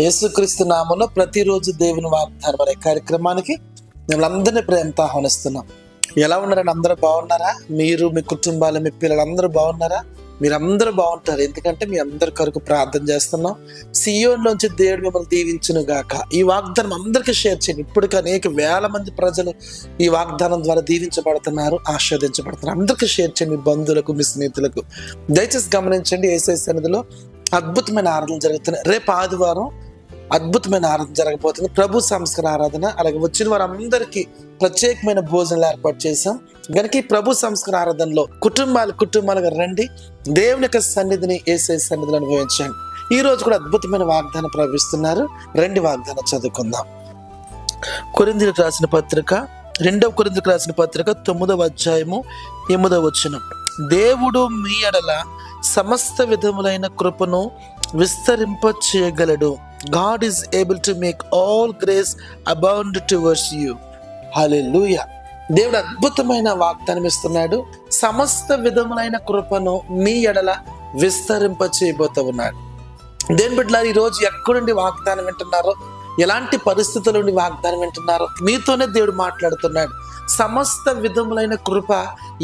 యేసుక్రీస్తు నామంలో ప్రతిరోజు దేవుని వాగ్దానం అనే కార్యక్రమానికి మిమ్మల్ని ప్రేమతో ఆహ్వానిస్తున్నాం. ఎలా ఉన్నారని అందరూ బాగున్నారా? మీరు మీ కుటుంబాలు మీ పిల్లలు అందరూ బాగున్నారా? మీరందరూ బాగుంటారు. ఎందుకంటే మీ అందరి కొరకు ప్రార్థన చేస్తున్నాం. సియోన్లోంచి దేవుడు మిమ్మల్ని దీవించును గాక. ఈ వాగ్దానం అందరికీ షేర్ చేయండి. ఇప్పటికీ అనేక వేల మంది ప్రజలు ఈ వాగ్దానం ద్వారా దీవించబడుతున్నారు ఆస్వాదించబడుతున్నారు అందరికీ షేర్ చేయండి మీ బంధువులకు మీ స్నేహితులకు. దయచేసి గమనించండి ఏసై సన్నిధిలో అద్భుతమైన ఆరాధన జరుగుతున్నాయి. రేపు ఆదివారం అద్భుతమైన ఆరాధన జరగబోతుంది. ప్రభు సంస్కార ఆరాధన అలాగే వచ్చిన వారందరికీ ప్రత్యేకమైన భోజనాలు ఏర్పాటు చేశాం. కనుక ఈ ప్రభు సంస్కార ఆరాధనలో కుటుంబాలు కుటుంబాలుగా రండి. దేవుని యొక్క సన్నిధిని ఏసే సన్నిధిని అనుభవించండి. ఈ రోజు కూడా అద్భుతమైన వాగ్దానం ప్రవహిస్తున్నారు రెండు వాగ్దానం చదువుకుందాం. కొరిందులకు రాసిన పత్రిక రెండవ కొరిందులకు రాసిన పత్రిక తొమ్మిదవ అధ్యాయము ఎనిమిదవ వచనం. దేవుడు మీ ఎడల సమస్త విధములైన కృపను విస్తరింప చేయగలడు God is able to make all grace abound towards you hallelujah దేవుడు అద్భుతమైన వాగ్దానం ఇస్తున్నాడు. సమస్త విధములైన కృపను మీ ఎడల విస్తరింప చేయబోతూ ఉన్నాడు. దేని బిడ్డలారు ఈరోజు ఎక్కడుండి వాగ్దానం వింటున్నారో ఎలాంటి పరిస్థితుల నుండి వాగ్దానం వింటున్నారో మీతోనే దేవుడు మాట్లాడుతున్నాడు. సమస్త విధములైన కృప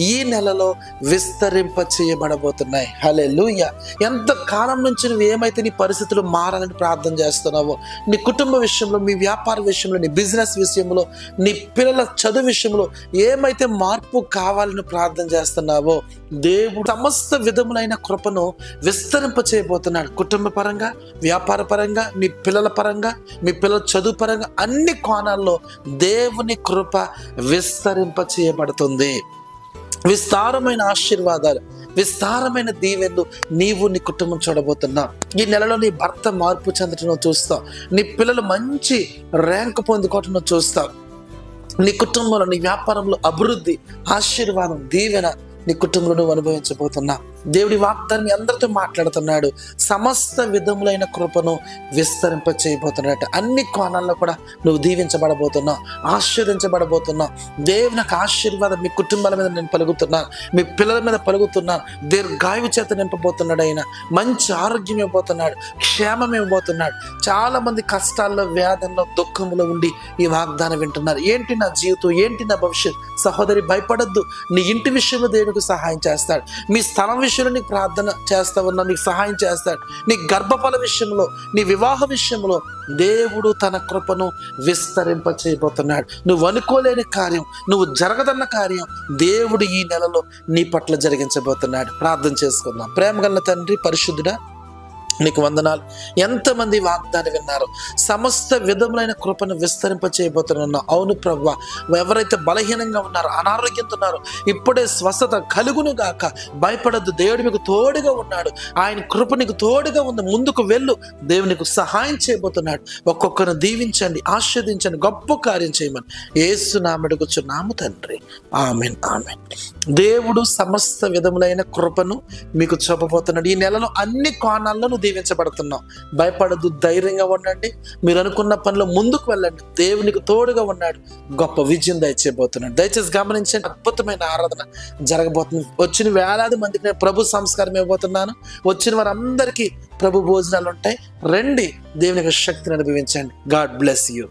ఈ నెలలో విస్తరింప చేయబడబోతున్నాయి హలే లూయ ఎంత కాలం నుంచి నువ్వు ఏమైతే నీ పరిస్థితులు మారాలని ప్రార్థన చేస్తున్నావో నీ కుటుంబ విషయంలో మీ వ్యాపార విషయంలో నీ బిజినెస్ విషయంలో నీ పిల్లల చదువు విషయంలో ఏమైతే మార్పు కావాలని ప్రార్థన చేస్తున్నావో దేవుడు సమస్త విధములైన కృపను విస్తరింప చేయబోతున్నాడు కుటుంబ పరంగా వ్యాపార పరంగా మీ పిల్లల పరంగా మీ పిల్లల చదువు పరంగా అన్ని కోణాల్లో దేవుని కృప విస్తరింప చేయబడుతుంది విస్తారమైన ఆశీర్వాదాలు విస్తారమైన దీవెన్లు నీవు నీ కుటుంబం చూడబోతున్నా. ఈ నెలలో నీ భర్త మార్పు చెందటం చూస్తావు నీ పిల్లలు మంచి ర్యాంక్ పొందుకోవటం చూస్తావు నీ కుటుంబంలో నీ వ్యాపారంలో అభివృద్ధి ఆశీర్వాదం దీవెన నీ కుటుంబంలో నువ్వు అనుభవించబోతున్నా. దేవుడి వాగ్దాన్ని అందరితో మాట్లాడుతున్నాడు. సమస్త విధములైన కృపను విస్తరింప చేయబోతున్నట్టు అన్ని కోణాల్లో కూడా నువ్వు దీవించబడబోతున్నావు ఆశీర్వదించబడబోతున్నావు. దేవుని యొక్క ఆశీర్వాదం మీ కుటుంబాల మీద నేను పలుకుతున్నాను మీ పిల్లల మీద పలుకుతున్నాను దీర్ఘాయువు చేత నింపబోతున్నాడు ఆయన. మంచి ఆరోగ్యం ఇవ్వబోతున్నాడు క్షేమం ఇవ్వబోతున్నాడు. చాలా మంది కష్టాల్లో వేదనలో దుఃఖంలో ఉండి ఈ వాగ్దానం వింటున్నారు. ఏంటి నా జీవితం? ఏంటి నా భవిష్యత్ సహోదరి భయపడద్దు. నీ ఇంటి విషయంలో దేవునికి సహాయం చేస్తాడు. మీ స్థలం పరమేశ్వరు నీకు ప్రార్థన చేస్తా ఉన్నా నీకు సహాయం చేస్తాడు. నీ గర్భఫల విషయంలో నీ వివాహ విషయంలో దేవుడు తన కృపను విస్తరింప చేయబోతున్నాడు నువ్వు అనుకోలేని కార్యం నువ్వు జరగదన్న కార్యం దేవుడు ఈ నెలలో నీ పట్ల జరిగించబోతున్నాడు. ప్రార్థన చేసుకుందాం. ప్రేమ గల తండ్రి పరిశుద్ధుడా నీకు వందనాలు. ఎంతమంది వాగ్దాన్ని విన్నారు? సమస్త విధములైన కృపను విస్తరింప చేయబోతున్నా అవును ప్రభు ఎవరైతే బలహీనంగా ఉన్నారో అనారోగ్యంతో ఉన్నారో ఇప్పుడే స్వస్థత కలుగును గాక. భయపడద్దు దేవుడు మీకు తోడుగా ఉన్నాడు. ఆయన కృప నీకు తోడుగా ఉంది. ముందుకు వెళ్ళు దేవుడు నీకు సహాయం చేయబోతున్నాడు. ఒక్కొక్కరిని దీవించండి ఆస్వాదించండి గొప్ప కార్యం చేయమని. ఏసునామడుగుచు నాము తండ్రి. Amen amen. దేవుడు సమస్త విధములైన కృపను మీకు చూపబోతున్నాడు. ఈ నెలలో అన్ని కోణాలను దీవించబడుతున్నాం. భయపడద్దు ధైర్యంగా ఉండండి. మీరు అనుకున్న పనిలో ముందుకు వెళ్ళండి. దేవునికి తోడుగా ఉన్నాడు. గొప్ప విజయం దయచేయబోతున్నాడు. దయచేసి గమనించండి. అద్భుతమైన ఆరాధన జరగబోతుంది. వచ్చిన వేలాది మందికి నేను ప్రభు సంస్కారం ఇవ్వబోతున్నాను. వచ్చిన వారందరికీ ప్రభు భోజనాలు ఉంటాయి. రండి దేవునికి శక్తిని అనుభవించండి. God bless you.